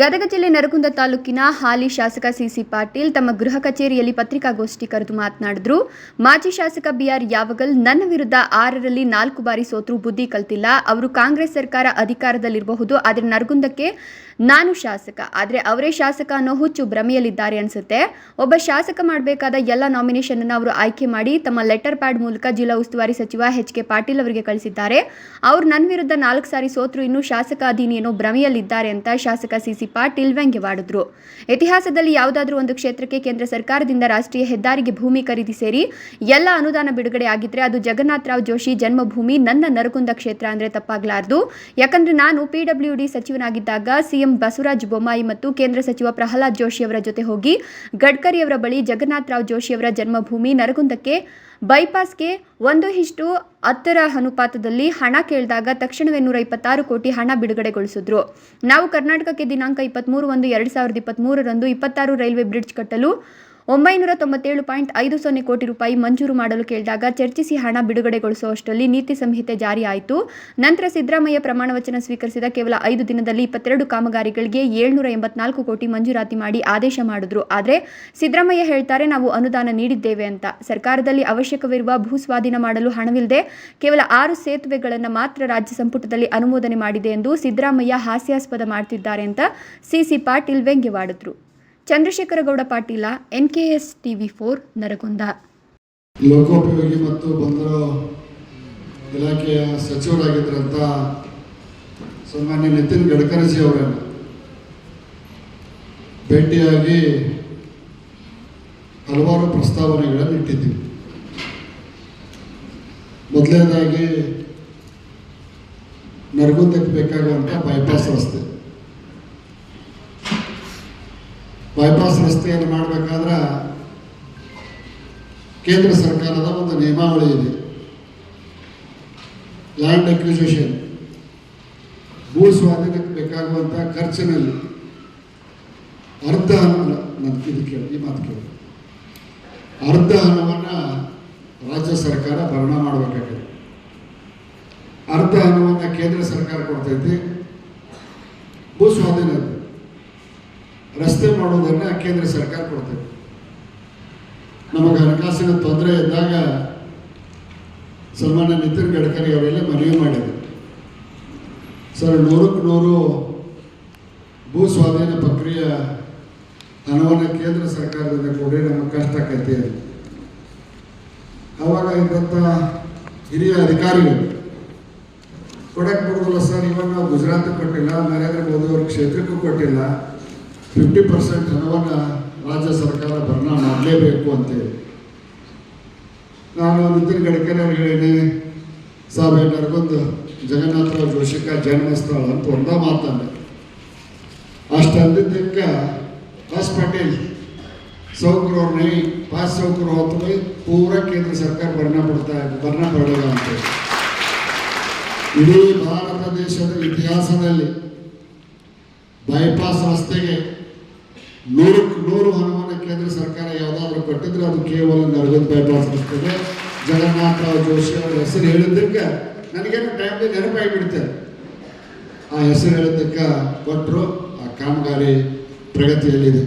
ಗದಗ ಜಿಲ್ಲೆ ನರಗುಂದ ತಾಲೂಕಿನ ಹಾಲಿ ಶಾಸಕ ಸಿಸಿ ಪಾಟೀಲ್ ತಮ್ಮ ಗೃಹ ಕಚೇರಿಯಲ್ಲಿ ಪತ್ರಿಕಾಗೋಷ್ಠಿ ಕರೆದು ಮಾತನಾಡಿದ್ರು. ಮಾಜಿ ಶಾಸಕ ಬಿಆರ್ ಯಾವಗಲ್, ನನ್ನ ವಿರುದ್ಧ ಆರರಲ್ಲಿ ನಾಲ್ಕು ಬಾರಿ ಸೋತ್ರು ಬುದ್ಧಿ ಕಲ್ತಿಲ್ಲ. ಅವರು ಕಾಂಗ್ರೆಸ್ ಸರ್ಕಾರ ಅಧಿಕಾರದಲ್ಲಿರಬಹುದು, ಆದರೆ ನರಗುಂದಕ್ಕೆ ನಾನು ಶಾಸಕ. ಆದರೆ ಅವರೇ ಶಾಸಕ ಅನ್ನೋ ಹುಚ್ಚು ಭ್ರಮೆಯಲ್ಲಿದ್ದಾರೆ ಅನ್ಸುತ್ತೆ. ಒಬ್ಬ ಶಾಸಕ ಮಾಡಬೇಕಾದ ಎಲ್ಲ ನಾಮಿನೇಷನ್ ಅನ್ನು ಅವರು ಆಯ್ಕೆ ಮಾಡಿ ತಮ್ಮ ಲೆಟರ್ ಪ್ಯಾಡ್ ಮೂಲಕ ಜಿಲ್ಲಾ ಉಸ್ತುವಾರಿ ಸಚಿವ ಎಚ್. ಕೆ. ಪಾಟೀಲ್ ಅವರಿಗೆ ಕಳಿಸಿದ್ದಾರೆ. ಅವರು ನನ್ನ ವಿರುದ್ಧ ನಾಲ್ಕು ಸಾರಿ ಸೋತ್ರು ಇನ್ನೂ ಶಾಸಕ ಅಧೀನಿ ಏನೋ ಭ್ರಮೆಯಲ್ಲಿದ್ದಾರೆ ಅಂತ ಶಾಸಕ ಸಿಸಿ ಪಾಟೀಲ್ ವ್ಯಂಗ್ಯವಾಡಿದ್ರು ಇತಿಹಾಸದಲ್ಲಿ ಯಾವುದಾದ್ರೂ ಒಂದು ಕ್ಷೇತ್ರಕ್ಕೆ ಕೇಂದ್ರ ಸರ್ಕಾರದಿಂದ ರಾಷ್ಟ್ರೀಯ ಹೆದ್ದಾರಿಗೆ ಭೂಮಿ ಖರೀದಿ ಸೇರಿ ಎಲ್ಲ ಅನುದಾನ ಬಿಡುಗಡೆ ಆಗಿದ್ರೆ ಅದು ಜಗನ್ನಾಥ ರಾವ್ ಜೋಶಿ ಜನ್ಮಭೂಮಿ, ನನ್ನ ನರಗುಂದ ಕ್ಷೇತ್ರ ಅಂದ್ರೆ ತಪ್ಪಾಗಲಾರದು. ಯಾಕಂದ್ರೆ ನಾನು ಪಿಡಬ್ಲ್ಯೂ ಡಿ ಸಚಿವನಾಗಿದ್ದಾಗ ಸಿಎಂ ಬಸವರಾಜ ಬೊಮ್ಮಾಯಿ ಮತ್ತು ಕೇಂದ್ರ ಸಚಿವ ಪ್ರಹ್ಲಾದ್ ಜೋಶಿ ಅವರ ಜೊತೆ ಹೋಗಿ ಗಡ್ಕರಿಯವರ ಬಳಿ ಜಗನ್ನಾಥ ರಾವ್ ಜೋಶಿ ಅವರ ಜನ್ಮಭೂಮಿ ನರಗುಂದಕ್ಕೆ ಬೈಪಾಸ್ಗೆ ಒಂದು ಇಷ್ಟು ಹತ್ತರ ಅನುಪಾತದಲ್ಲಿ ಹಣ ಕೇಳಿದಾಗ ತಕ್ಷಣವೇ ನೂರ ಇಪ್ಪತ್ತಾರು ಕೋಟಿ ಹಣ ಬಿಡುಗಡೆಗೊಳಿಸಿದ್ರು. ನಾವು ಕರ್ನಾಟಕಕ್ಕೆ ದಿನಾಂಕ ಇಪ್ಪತ್ತ್ಮೂರು ಒಂದು ಎರಡು ಸಾವಿರದ ಇಪ್ಪತ್ತ್ಮೂರರಂದು ಇಪ್ಪತ್ತಾರು ರೈಲ್ವೆ ಬ್ರಿಡ್ಜ್ ಕಟ್ಟಲು ಒಂಬೈನೂರ ತೊಂಬತ್ತೇಳು ಪಾಯಿಂಟ್ ಐದು ಸೊನ್ನೆ ಕೋಟಿ ರೂಪಾಯಿ ಮಂಜೂರು ಮಾಡಲು ಕೇಳಿದಾಗ ಚರ್ಚಿಸಿ ಹಣ ಬಿಡುಗಡೆಗೊಳಿಸುವಷ್ಟರಲ್ಲಿ ನೀತಿ ಸಂಹಿತೆ ಜಾರಿಯಾಯಿತು. ನಂತರ ಸಿದ್ದರಾಮಯ್ಯ ಪ್ರಮಾಣ ವಚನ ಸ್ವೀಕರಿಸಿದ ಕೇವಲ ಐದು ದಿನದಲ್ಲಿ ಇಪ್ಪತ್ತೆರಡು ಕಾಮಗಾರಿಗಳಿಗೆ ಏಳ್ನೂರ ಎಂಬತ್ನಾಲ್ಕು ಕೋಟಿ ಮಂಜೂರಾತಿ ಮಾಡಿ ಆದೇಶ ಮಾಡಿದ್ರು. ಆದರೆ ಸಿದ್ದರಾಮಯ್ಯ ಹೇಳ್ತಾರೆ, ನಾವು ಅನುದಾನ ನೀಡಿದ್ದೇವೆ ಅಂತ. ಸರ್ಕಾರದಲ್ಲಿ ಅವಶ್ಯಕವಿರುವ ಭೂ ಸ್ವಾಧೀನ ಮಾಡಲು ಹಣವಿಲ್ಲದೆ ಕೇವಲ ಆರು ಸೇತುವೆಗಳನ್ನು ಮಾತ್ರ ರಾಜ್ಯ ಸಂಪುಟದಲ್ಲಿ ಅನುಮೋದನೆ ಮಾಡಿದೆ ಎಂದು ಸಿದ್ದರಾಮಯ್ಯ ಹಾಸ್ಯಾಸ್ಪದ ಮಾಡ್ತಿದ್ದಾರೆ ಅಂತ CC Patil ವ್ಯಂಗ್ಯವಾಡಿದ್ರು. Chandrashekhargowda Patil, NKS TV four Nargund. ಲೋಕೋಪಯೋಗಿ ಮತ್ತು ಬಂದರ ಇಲಾಖೆಯ ಸಚಿವರಾಗಿದ್ದರಂಥ ಸನ್ಮಾನ್ಯ ನಿತಿನ್ ಗಡ್ಕರಿಜಿ ಅವರನ್ನು ಭೇಟಿಯಾಗಿ ಹಲವಾರು ಪ್ರಸ್ತಾವನೆಗಳನ್ನು ಇಟ್ಟಿದ್ದೀವಿ ಮೊದಲನೇದಾಗಿ ನರಗುಂದಕ್ಕೆ ಬೇಕಾಗುವಂಥ ಬೈಪಾಸ್ ರಸ್ತೆ. ಬೈಪಾಸ್ ರಸ್ತೆಯನ್ನು ಮಾಡಬೇಕಾದ್ರೆ ಕೇಂದ್ರ ಸರ್ಕಾರದ ಒಂದು ನಿಯಮಾವಳಿ ಇದೆ. ಲ್ಯಾಂಡ್ ಅಕ್ವಿಸೇಷನ್ ಭೂ ಸ್ವಾಧೀನಕ್ಕೆ ಬೇಕಾಗುವಂಥ ಖರ್ಚಿನಲ್ಲಿ ಅರ್ಧ ಹಣವನ್ನು ನನ್ನ ಇದು ಕೇಳಿ, ಈ ಮಾತು ಕೇಳಿ. ಅರ್ಧ ಹಣವನ್ನು ರಾಜ್ಯ ಸರ್ಕಾರ ಭರಣ ಮಾಡಬೇಕಾಗಿದೆ. ಅರ್ಧ ಹಣವನ್ನು ಕೇಂದ್ರ ಸರ್ಕಾರ ಕೊಡ್ತೈತಿ. ಭೂ ಸ್ವಾಧೀನ ರಸ್ತೆ ಮಾಡೋದನ್ನು ಕೇಂದ್ರ ಸರ್ಕಾರ ಕೊಡ್ತೈತಿ ನಮಗೆ ಹಣಕಾಸಿನ ತೊಂದರೆ ಇದ್ದಾಗ ಸನ್ಮಾನ್ಯ ನಿತಿನ್ ಗಡ್ಕರಿ ಅವರೆಲ್ಲ ಮನವಿ ಮಾಡಿದರು. ಸರ್, ನೂರಕ್ಕೆ ನೂರು ಭೂ ಸ್ವಾಧೀನ ಪ್ರಕ್ರಿಯೆ ಹಣವನ್ನು ಕೇಂದ್ರ ಸರ್ಕಾರದಿಂದ ಕೊಡಿ ನಮಗೆ ಕಷ್ಟ ಆಕೈತಿ. ಅವಾಗ ಇದ್ದಂಥ ಹಿರಿಯ ಅಧಿಕಾರಿಗಳು ಕೊಡಕ್ಕೆ ಬರೋದಿಲ್ಲ ಸರ್, ಇವಾಗ ನಾವು ಗುಜರಾತ್ ಕೊಟ್ಟಿಲ್ಲ, ನರೇಂದ್ರ ಮೋದಿ ಅವ್ರ ಕ್ಷೇತ್ರಕ್ಕೂ ಕೊಟ್ಟಿಲ್ಲ. ಫಿಫ್ಟಿ ಪರ್ಸೆಂಟ್ ಹಣವನ್ನು ರಾಜ್ಯ ಸರ್ಕಾರ ಭರ್ನಾ ಮಾಡಲೇಬೇಕು ಅಂತೇಳಿ ನಾನು ನಿತಿನ್ ಗಡ್ಕರಿ ಅವ್ರು ಹೇಳಿದೆ ಸಾಬ್ ನರಗೊಂದು ಜಗನ್ನಾಥರಾವ್ ಜೋಶಿಕ ಜನ್ಮಸ್ಥಳ ಅಂತ ಒಂದ ಮಾತಂದೆ. ಅಷ್ಟು ಅಂದಿದ್ದಕ್ಕೆ ಪಟೇಲ್ ಪಾಟೀಲ್ ಸೌಕರು ಪಾಸ್ ಸೌಕರು ಹೊತ್ತು ಪೂರ ಕೇಂದ್ರ ಸರ್ಕಾರ ಭರ್ಣ ಬಿಡ್ತಾ ಬಣ್ಣ ಬರಲ್ಲ ಅಂತ ಇಡೀ ಭಾರತ ದೇಶದ ಇತಿಹಾಸದಲ್ಲಿ ಬೈಪಾಸ್ ರಸ್ತೆಗೆ ನೂರಕ್ಕೆ ನೂರು ಹಣವನ್ನು ಕೇಂದ್ರ ಸರ್ಕಾರ ಯಾವುದಾದ್ರೂ ಕೊಟ್ಟಿದ್ರೆ ಅದು ಕೇವಲ ನರಗುಂದ ಬೈಪಾಸ್ ರಸ್ತೆಗೆ ಜಗನ್ನಾಥರಾವ್ ಜೋಶಿ ಅವರ ಹೆಸರು ಹೇಳಿದ್ದಕ್ಕೆ ನನಗೇನು ಟೈಮ್ಲಿ ನೆನಪಾಗಿಬಿಡುತ್ತೆ ಆ ಹೆಸರು ಹೇಳಿದ್ದಕ್ಕೆ ಕೊಟ್ಟರು ಆ ಕಾಮಗಾರಿ ಪ್ರಗತಿಯಲ್ಲಿದೆ.